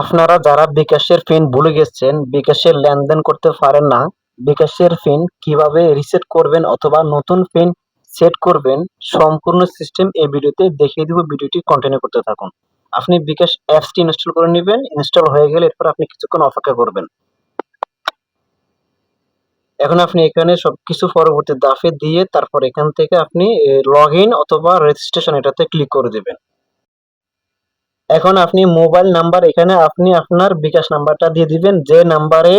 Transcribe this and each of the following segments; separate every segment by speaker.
Speaker 1: আপনারা যারা বিকাশের পিন ভুলে গেছেন, বিকাশের লেনদেন করতে পারেন না, বিকাশের পিন কীভাবে রিসেট করবেন অথবা নতুন পিন সেট করবেন, সম্পূর্ণ সিস্টেম এই ভিডিওতে দেখিয়ে দিব, ভিডিওটি কন্টিনিউ করতে থাকুন। আপনি বিকাশ অ্যাপসটি ইনস্টল করে নেবেন ইনস্টল হয়ে গেলে এরপর আপনি কিছুক্ষণ অপেক্ষা করবেন। এখন আপনি এখানে সবকিছু পরবর্তী দাফে দিয়ে তারপর এখান থেকে আপনি লগ ইন অথবা রেজিস্ট্রেশন এটাতে ক্লিক করে দিবেন। এখন আপনি মোবাইল নাম্বার এখানে আপনি আপনার বিকাশ নাম্বারটা দিয়ে দিবেন। যে নাম্বারে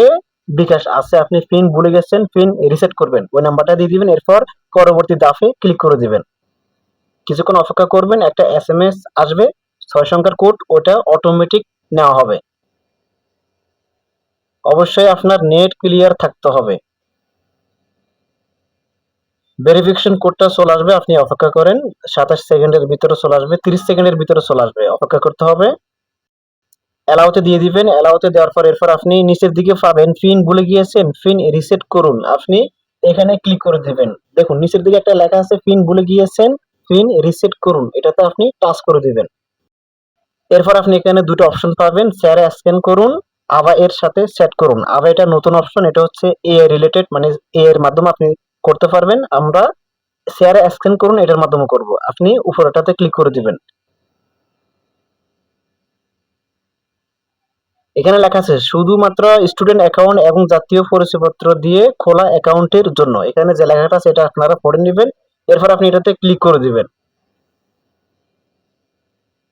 Speaker 1: বিকাশ আছে, আপনি পিন ভুলে গেছেন, পিন রিসেট করবেন। ওই নাম্বারটা দিয়ে দিবেন, এরপর পরবর্তী দাফে ক্লিক করে দিবেন। কিছুক্ষণ অপেক্ষা করবেন, একটা এস এম এস আসবে, ছয় সংখ্যার কোড ওটা অটোমেটিক নেওয়া হবে। অবশ্যই আপনার নেট ক্লিয়ার থাকতে হবে। ভেরিফিকেশন কোডটা চলে আসবে, আপনি অপেক্ষা করেন, সাতাশ সেকেন্ডের ভিতরে চলে আসবে, তিরিশ সেকেন্ডের ভিতরে চলে আসবে, অপেক্ষা করতে হবে। অ্যালাউতে দিয়ে দিবেন অ্যালাউতে দেওয়ার পর এরপর আপনি নিচের দিকে পাবেন পিন ভুলে গিয়েছেন পিন রিসেট করুন, আপনি এখানে ক্লিক করে দিবেন। দেখুন, নিচের দিকে একটা লেখা আছে পিন ভুলে গিয়েছেন পিন রিসেট করুন, এটাতে আপনি টাচ করে দিবেন। এরপর আপনি এখানে দুটো অপশন পাবেন শেয়ারে স্ক্যান করুন আবার এর সাথে সেট করুন। আবার এটা নতুন অপশন এটা হচ্ছে এ রিলেটেড মানে এ এর মাধ্যমে আপনি করতে পারবেন, আমরা শেয়ারে স্ক্যান করুন, এটার মাধ্যমে করব। আপনি উপরেটাতে ক্লিক করে দিবেন। এখানে লেখা আছে, শুধুমাত্র স্টুডেন্ট অ্যাকাউন্ট এবং জাতীয় পরিচয়পত্র দিয়ে খোলা অ্যাকাউন্টের জন্য। এখানে যে লেখাটা আছে, এটা আপনারা পড়ে নেবেন। এরপর আপনি এটাতে ক্লিক করে দিবেন।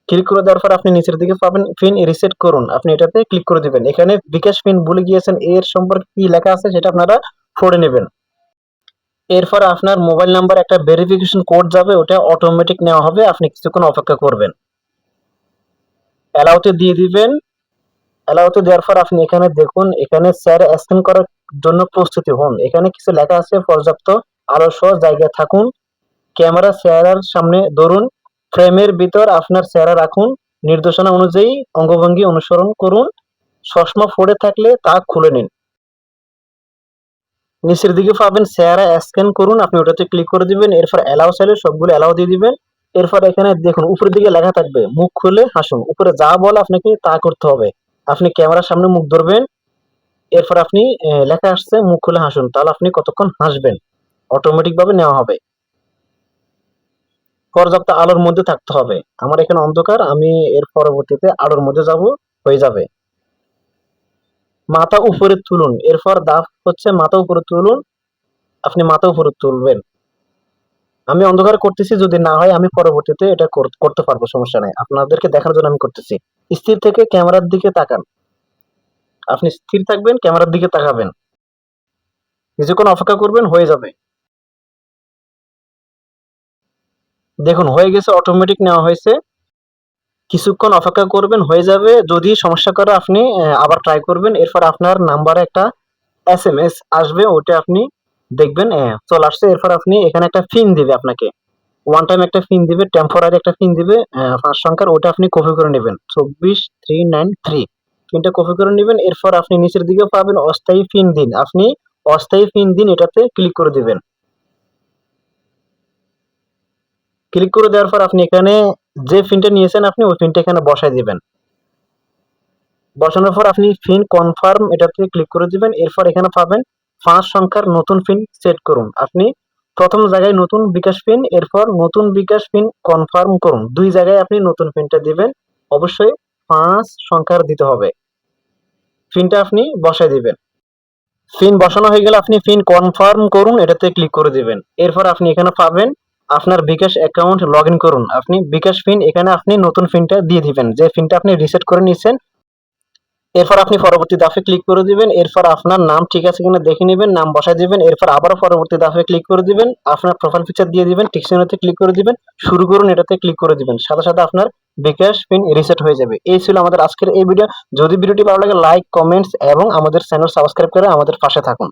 Speaker 1: ক্লিক করে দেওয়ার পর আপনি নিচের দিকে পাবেন পিন রিসেট করুন। আপনি এটাতে ক্লিক করে দিবেন। এখানে বিকাশ পিন ভুলে গিয়েছেন, এর সম্পর্কে কি লেখা আছে, সেটা আপনারা পড়ে নেবেন। এরপর আপনার মোবাইল নাম্বার একটা ভেরিফিকেশন কোড যাবে, ওটা অটোমেটিক নেওয়া হবে, আপনি কিছুক্ষণ অপেক্ষা করবেন। অ্যালাউতে দিয়ে দিবেন। অ্যালাউতে দেওয়ার পর আপনি এখানে দেখুন, এখানে স্যার স্ক্যান করার জন্য প্রস্তুতি হন। এখানে কিছু লেখা আছে, পর্যাপ্ত আলো সহ জায়গায় থাকুন। ক্যামেরা চেহারার সামনে ধরুন। ফ্রেমের ভিতর আপনার চেহারা রাখুন। নির্দেশনা অনুযায়ী অঙ্গভঙ্গি অনুসরণ করুন। চশমা পড়ে থাকলে তা খুলে নিন। নিচের দিকে পাবেন চেহারা স্ক্যান করুন, আপনি ওটাতে ক্লিক করে দিবেন, এরপর অ্যালাউ চাইলে সবগুলো অ্যালাউ দিয়ে দিবেন। এরপর এখানে দেখুন, উপরের দিকে লেখা থাকবে, মুখ খুলে হাসুন। উপরে যা বলে আপনাকে তা করতে হবে। আপনি ক্যামেরার সামনে মুখ ধরবেন, এরপর আপনি লেখা আসছে, মুখ খুলে হাসুন। তাহলে আপনি কতক্ষণ হাসবেন? অটোমেটিক ভাবে নেওয়া হবে। পর্যাপ্ত আলোর মধ্যে থাকতে হবে। আমার এখানে অন্ধকার, আমি এর পরবর্তীতে আলোর মধ্যে যাব, হয়ে যাবে। মাথা উপরে তুলুন। এরপর দাফ হচ্ছে মাথা উপরে তুলুন, আপনি মাথা উপরে তুলবেন। আমি অন্ধকার করতেছি, যদি না হয় আমি পরবর্তীতে এটা করতে পারব, সমস্যা নাই। আপনাদেরকে দেখার জন্য আমি করতেছি। স্থির থেকে ক্যামেরার দিকে তাকান। আপনি স্থির থাকবেন, ক্যামেরার দিকে তাকাবেন। কিছুক্ষণ অপেক্ষা করবেন, হয়ে যাবে। দেখুন, হয়ে গেছে অটোমেটিক নেওয়া হয়েছে। কিছুক্ষণ অপেক্ষা করবেন, হয়ে যাবে। যদি সমস্যা করে আপনি আবার ট্রাই করবেন। এরপর আপনার নাম্বারে একটা এস এম এস আসবে ওটা আপনি দেখবেন চলে আসছে। এরপর আপনি এখানে একটা ফিন দিবে আপনাকে। ওয়ান টাইম একটা ফিন দিবে টেম্পোরারি একটা ফিন দিবে পাঁচ সংখ্যার ওটা আপনি কপি করে নেবেন। চব্বিশ থ্রি নাইন থ্রি পিনটা কপি করে নেবেন, এরপর আপনি নিচের দিকে পাবেন, অস্থায়ী ফিন দিন। আপনি অস্থায়ী ফিন দিন, এটাতে ক্লিক করে দিবেন। ক্লিক করে দেওয়ার পর আপনি এখানে যে ফিনটা নিয়েছেন আপনি, ওই ফিনটা এখানে বসাই দিবেন। বসানোর পর আপনি পিন কনফার্ম এটাতে ক্লিক করে দিবেন। এরপর এখানে পাবেন পাঁচ সংখ্যার নতুন পিন সেট করুন। আপনি প্রথম জায়গায় নতুন বিকাশ পিন এরপর নতুন বিকাশ পিন কনফার্ম করুন। দুই জায়গায় আপনি নতুন পিনটা দিবেন। অবশ্যই পাঁচ সংখ্যার দিতে হবে। পিনটা আপনি বসাই দিবেন। পিন বসানো হয়ে গেলে আপনি পিন কনফার্ম করুন, এটাতে ক্লিক করে দিবেন। এরপর আপনি এখানে পাবেন আপনার বিকাশ অ্যাকাউন্ট লগ ইন করুন। আপনি বিকাশ পিন এখানে আপনি নতুন পিনটা দিয়ে দিবেন। যে পিনটা আপনি রিসেট করে নিয়েছেন, এরপর আপনি পরবর্তী দাফে ক্লিক করে দিবেন। এরপর আপনার নাম ঠিক আছে কিনা দেখে নেবেন, নাম বসায় দিবেন। এরপর আবারও পরবর্তী দাফে ক্লিক করে দিবেন। আপনার প্রোফাইল পিকচার দিয়ে দিবেন টিকশনারিতে ক্লিক করে দিবেন। শুরু করুন, এটাতে ক্লিক করে দিবেন। সাথে সাথে আপনার বিকাশ পিন রিসেট হয়ে যাবে। এই ছিল আমাদের আজকের এই ভিডিও যদি ভিডিওটি ভালো লাগে লাইক কমেন্টস এবং আমাদের চ্যানেল সাবস্ক্রাইব করে আমাদের পাশে থাকুন।